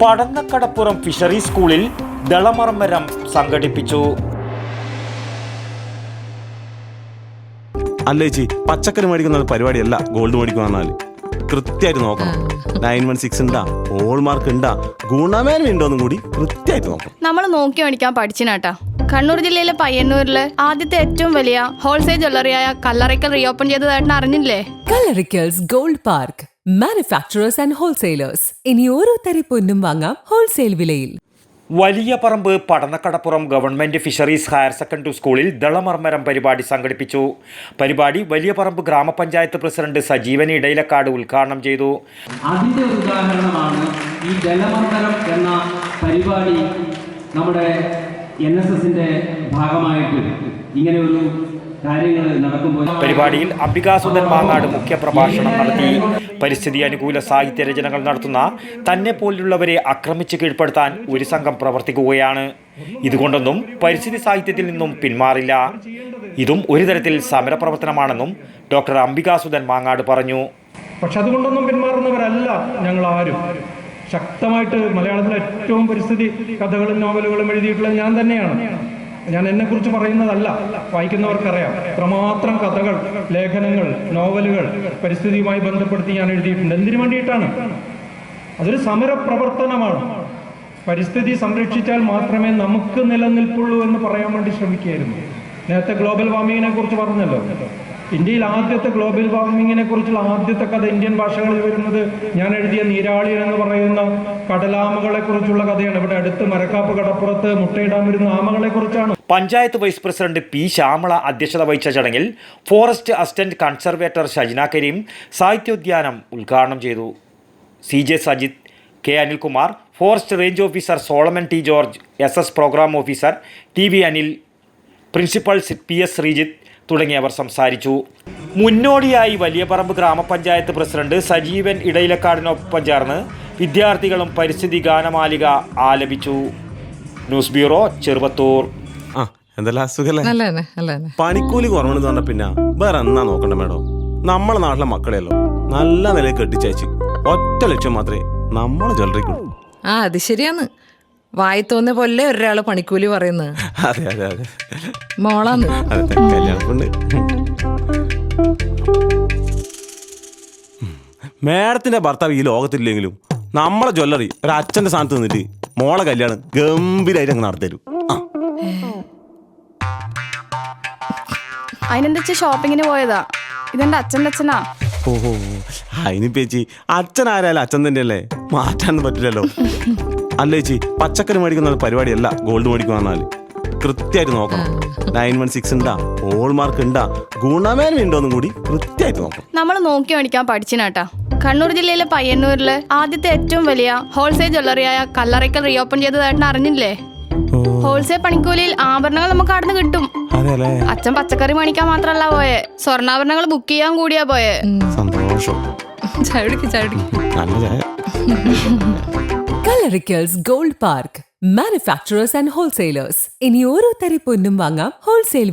Padannakkadappuram fishery സ്കൂളിൽ ദളമർമരം സംഘടിപ്പിച്ചു. അല്ല ചേച്ചി? പച്ചക്കറി മേടിക്കുന്ന പരിപാടിയല്ല ഗോൾഡ് മേടിക്കുവാന്നാൽ കൃത്യമായിട്ട് നോക്കണം. നയൻ വൺ സിക്സ് ഉണ്ടാ ഹോൾമാർക്ക് ഉണ്ടാ ഗുണമേന്മ ഉണ്ടോന്നും കൂടി കൃത്യമായിട്ട് നോക്കണം. നമ്മൾ നോക്കി മേടിക്കാൻ പഠിച്ചിനാട്ടാ. കണ്ണൂർ ജില്ലയിലെ പയ്യന്നൂരിലെ ആദ്യത്തെ ഏറ്റവും വലിയ ഹോൾസെയിൽ ജ്വല്ലറിയായ കല്ലറയ്ക്കൽ റീഓപ്പൺ ചെയ്തതായിട്ട് അറിഞ്ഞില്ലേ? Kallarikkals gold park manufacturers and wholesalers ഇനി ഓരോ തരി പൊന്നും വാങ്ങാം ഹോൾസെയിൽ വിലയിൽ. Valiyaparamba Padannakadappuram government fisheries higher secondary സ്കൂളിൽ ദളമർമരം പരിപാടി സംഘടിപ്പിച്ചു. പരിപാടി വലിയ പറമ്പ് ഗ്രാമപഞ്ചായത്ത് പ്രസിഡന്റ് സജീവൻ ഇടയിലക്കാട് ഉദ്ഘാടനം ചെയ്തു. അതിന്റെ ഉദാഹരണമാണ് ഈ ജലമർദ്ദനം എന്ന പരിപാടി നമ്മുടെ എൻ ഭാഗമായിട്ട് ഇങ്ങനെ ഒരു പരിപാടിയിൽ അംബികാസുന്ദൻ മാങ്ങാട് മുഖ്യപ്രഭാഷണം നടത്തി. പരിസ്ഥിതി അനുകൂല സാഹിത്യ രചനകൾ നടത്തുന്ന തന്നെ പോലുള്ളവരെ ആക്രമിച്ച് കീഴ്പ്പെടുത്താൻ ഒരു സംഘം പ്രവർത്തിക്കുകയാണ്. ഇതുകൊണ്ടൊന്നും പരിസ്ഥിതി സാഹിത്യത്തിൽ നിന്നും പിന്മാറില്ല. ഇതും ഒരു തരത്തിൽ സമരപ്രവർത്തനമാണെന്നും ഡോക്ടർ അംബികാസുദൻ മാങ്ങാട് പറഞ്ഞു. പക്ഷെ അതുകൊണ്ടൊന്നും പിന്മാറുന്നവരല്ല ഞങ്ങൾ ആരും ശക്തമായിട്ട് മലയാളത്തിലെ ഏറ്റവും പരിസ്ഥിതി കഥകളും നോവലുകളും എഴുതിയിട്ടുള്ള ഞാൻ തന്നെയാണ്. ഞാൻ എന്നെക്കുറിച്ച് പറയുന്നതല്ല. വായിക്കുന്നവർക്കറിയാം. എത്രമാത്രം കഥകൾ ലേഖനങ്ങൾ നോവലുകൾ പരിസ്ഥിതിയുമായി ബന്ധപ്പെടുത്തി ഞാൻ എഴുതിയിട്ടുണ്ട്. എന്തിനു വേണ്ടിയിട്ടാണ്? അതൊരു സമരപ്രവർത്തനമാണ്. പരിസ്ഥിതി സംരക്ഷിച്ചാൽ മാത്രമേ നമുക്ക് നിലനിൽപ്പുള്ളൂ എന്ന് പറയാൻ വേണ്ടി ശ്രമിക്കുകയായിരുന്നു. നേരത്തെ ഗ്ലോബൽ വാർമിങ്ങിനെ കുറിച്ച് പറഞ്ഞല്ലോ. ഇന്ത്യയിൽ ആദ്യത്തെ ഗ്ലോബൽ വാർമിങ്ങിനെ കുറിച്ചുള്ള ആദ്യത്തെ കഥ ഇന്ത്യൻ ഭാഷകളിൽ വരുന്നത് ഞാൻ എഴുതിയ നീരാളി എന്ന് പറയുന്ന കടലാമകളെ കുറിച്ചുള്ള കഥയാണ്. ഇവിടെ അടുത്ത് മരക്കാപ്പ് കടപ്പുറത്ത് മുട്ടയിടാൻ വരുന്ന ആമകളെ കുറിച്ചാണ്. Panchayat vice president P. Shyamala അധ്യക്ഷത വഹിച്ച ചടങ്ങിൽ forest assistant conservator Shajna Kareem സാഹിത്യോദ്യാനം ഉദ്ഘാടനം ചെയ്തു. C. J. Sajith K. Anilkumar forest range officer Solomon T. George S. S programme officer T. V. Anil principal P. S. Sreejith തുടങ്ങിയവർ സംസാരിച്ചു. മുന്നോടിയായി വലിയപറമ്പ് ഗ്രാമപഞ്ചായത്ത് president Sajeevan ഇടയിലക്കാടിനൊപ്പം ചേർന്ന് വിദ്യാർത്ഥികളും പരിസ്ഥിതി ഗാനമാലിക ആലപിച്ചു. ന്യൂസ് ബ്യൂറോ ചെറുപത്തൂർ പണിക്കൂലി കുറവെന്ന് പറഞ്ഞ പിന്നെ വേറെ എന്നാ നോക്കണ്ട മേഡം? നമ്മളെ നാട്ടിലെ മക്കളെയല്ലോ നല്ല നിലയിൽ കെട്ടിച്ചയച്ച്. ഒറ്റ ലക്ഷ്യം മാത്രമേ നമ്മളെ ജ്വല്ലറിക്കുള്ളൂ ആ അത് ശരിയാന്ന് വായി തോന്നിയ പോലെ ഒരാൾ പണിക്കൂലി പറയുന്നത് അതെ അതെ അതെ. മോളാന്ന്. അതെ മേഡത്തിന്റെ ഭർത്താവ് ഈ ലോകത്തില്ലെങ്കിലും നമ്മളെ ജ്വല്ലറി ഒരു അച്ഛന്റെ സ്ഥാനത്ത് നിന്നിട്ട് മോളെ കല്യാണം ഗംഭീരമായിട്ട് അങ്ങ് നടത്തരും അതിനെന്താ ഷോപ്പിങ്ങിന് പോയതാ? ഇതെന്റെ അച്ഛന്റെ അച്ഛനാ? ഓഹോ. അതിന് ചേച്ചി അച്ഛൻ ആരായാലും അച്ഛൻ തന്നെയല്ലേ? മാറ്റാൻ പറ്റില്ലല്ലോ. അല്ല ചേച്ചി പച്ചക്കറി മേടിക്കുന്ന പരിപാടിയല്ല ഗോൾഡ് മേടിക്കുക എന്നാൽ കൃത്യമായിട്ട് നോക്കണം. നയൻ വൺ സിക്സ് ഉണ്ടാ ഹോൾമാർക്ക് ഉണ്ടാ ഗുണമേന്മ ഉണ്ടോന്നും കൂടി കൃത്യമായിട്ട് നോക്കണം. നമ്മൾ നോക്കി മേടിക്കാൻ പഠിച്ചിനാട്ടാ. കണ്ണൂർ ജില്ലയിലെ പയ്യന്നൂരിലെ ആദ്യത്തെ ഏറ്റവും വലിയ ഹോൾസെയിൽ ജ്വല്ലറിയായ കല്ലറയ്ക്കൽ റീഓപ്പൺ ചെയ്തതായിട്ട് അറിഞ്ഞില്ലേ? ഹോൾസെയിൽ പണിക്കൂലിയിൽ ആഭരണങ്ങൾ നമുക്ക് അവിടെ നിന്ന് കിട്ടും അച്ഛൻ പച്ചക്കറി മേടിക്കാൻ മാത്രല്ല പോയെ. സ്വർണാഭരണങ്ങൾ ബുക്ക് ചെയ്യാൻ കൂടിയാ പോയെ. സന്തോഷം. ചവിടിക്ക് ചവിടിക്ക് Kalarikkals gold park manufacturers and wholesalers ഇനി ഓരോ തരി പൊന്നും വാങ്ങാം. ഹോൾസെയിൽ